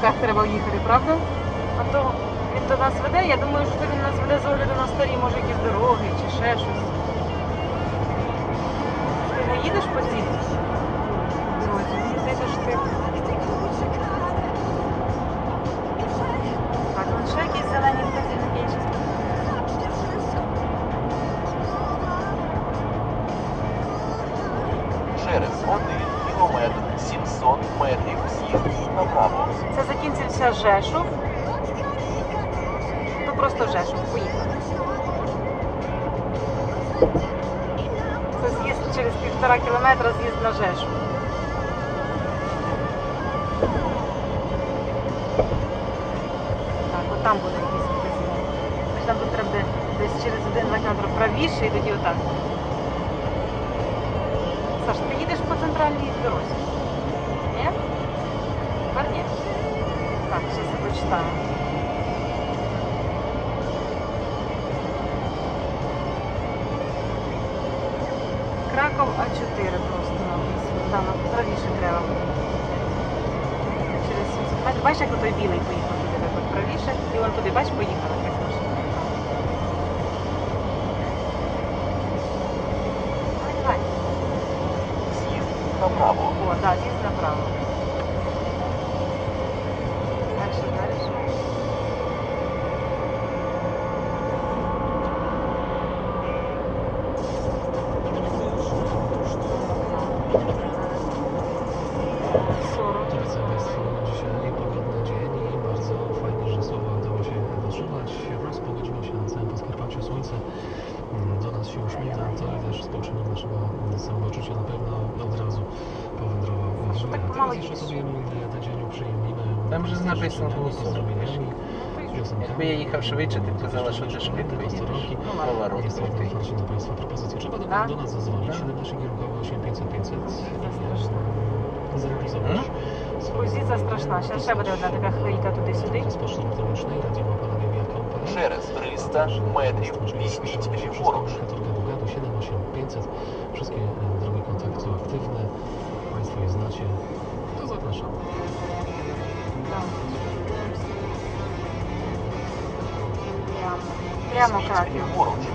коротках треба їхати, правда? А то він до нас веде, я думаю, що він нас веде з огляду на старі, може, якісь дороги чи ще щось. Ти не їдеш по цій? Мені ти. Так, вон ще якісь зелені вказівники. Через 1 кілометр 700 метрів з'їзд направо. Це закінчився Жешув. Ну просто Жешув, поїхали. Це з'їзд через півтора кілометра з'їзд на Жешув. Так, от там буде якийсь магазин. Нам тут треба десь через один-два кілометри правіше і тоді отак. Саш, ти їдеш по центральній дорозі? Зараз. Краков А4 просто написано. Там правіше треба. Через 700 метрів. Бачиш, як той білий поїхав туди так правіше. І вон туди, бачиш, поїхала якась машина. Давай, давай. З'їзд направо. О, да, з'їзд направо. się uśmiecha, to i też współczynnik naszego mm, samopoczucia na pewno od razu powędrował w górę. tak Teraz mało jeszcze jeździsz. sobie mm, ten dzień uprzyjemnimy Tam już z napisano życzeniami, było pozdrowieniami, piosenkami. Jakby je jechał szybciej, to by znalazł Jeszcze też szybko do jedziesz. Starolki. Polarów Jesteśmy tutaj. otwarci na Państwa propozycje. Trzeba do, Tak? do nas zadzwonić. Tak. 17 kierunkowy 8 500 500 straszne. i zrealizować Mhm. swoje Позиція zamówienie. страшна. Ще, ще буде одна така хвилька туди-сюди. З поштою електронічної радіоапаратів.com Через 300 метрів візьміть ліворуч. Katorga Bugadu 78500. Wszystkie e, drogi kontaktu aktywne. Państwo je znacie. To zapraszam. Так. Прямо. Прямо Візьміть Краків. ліворуч.